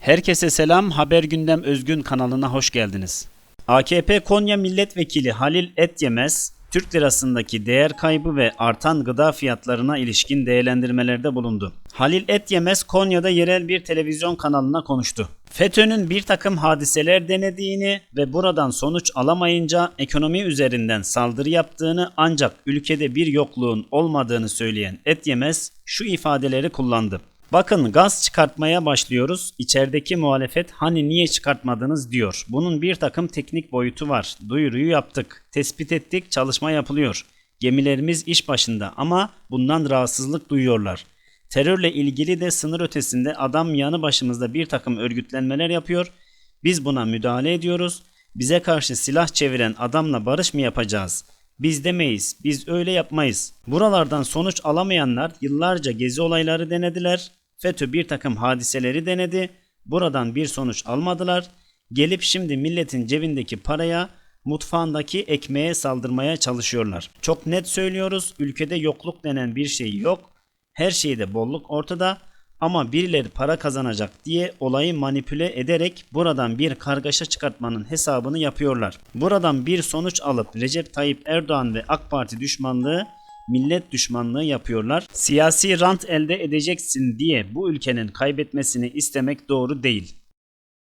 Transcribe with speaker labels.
Speaker 1: Herkese selam, Haber Gündem Özgün kanalına hoş geldiniz. AKP Konya Milletvekili Halil Etyemez, Türk lirasındaki değer kaybı ve artan gıda fiyatlarına ilişkin değerlendirmelerde bulundu. Halil Etyemez Konya'da yerel bir televizyon kanalına konuştu. FETÖ'nün bir takım hadiseler denediğini ve buradan sonuç alamayınca ekonomi üzerinden saldırı yaptığını ancak ülkede bir yokluğun olmadığını söyleyen Etyemez şu ifadeleri kullandı. Bakın gaz çıkartmaya başlıyoruz. İçerideki muhalefet hani niye çıkartmadınız diyor. Bunun bir takım teknik boyutu var. Duyuruyu yaptık. Tespit ettik. Çalışma yapılıyor. Gemilerimiz iş başında ama bundan rahatsızlık duyuyorlar. Terörle ilgili de sınır ötesinde adam yanı başımızda bir takım örgütlenmeler yapıyor. Biz buna müdahale ediyoruz. Bize karşı silah çeviren adamla barış mı yapacağız? Biz demeyiz, biz öyle yapmayız. Buralardan sonuç alamayanlar yıllarca gezi olayları denediler. FETÖ bir takım hadiseleri denedi. Buradan bir sonuç almadılar. Gelip şimdi milletin cebindeki paraya, mutfağındaki ekmeğe saldırmaya çalışıyorlar. Çok net söylüyoruz, ülkede yokluk denen bir şey yok. Her şeyde bolluk ortada. Ama birileri para kazanacak diye olayı manipüle ederek buradan bir kargaşa çıkartmanın hesabını yapıyorlar. Buradan bir sonuç alıp Recep Tayyip Erdoğan ve AK Parti düşmanlığı millet düşmanlığı yapıyorlar. Siyasi rant elde edeceksin diye bu ülkenin kaybetmesini istemek doğru değil.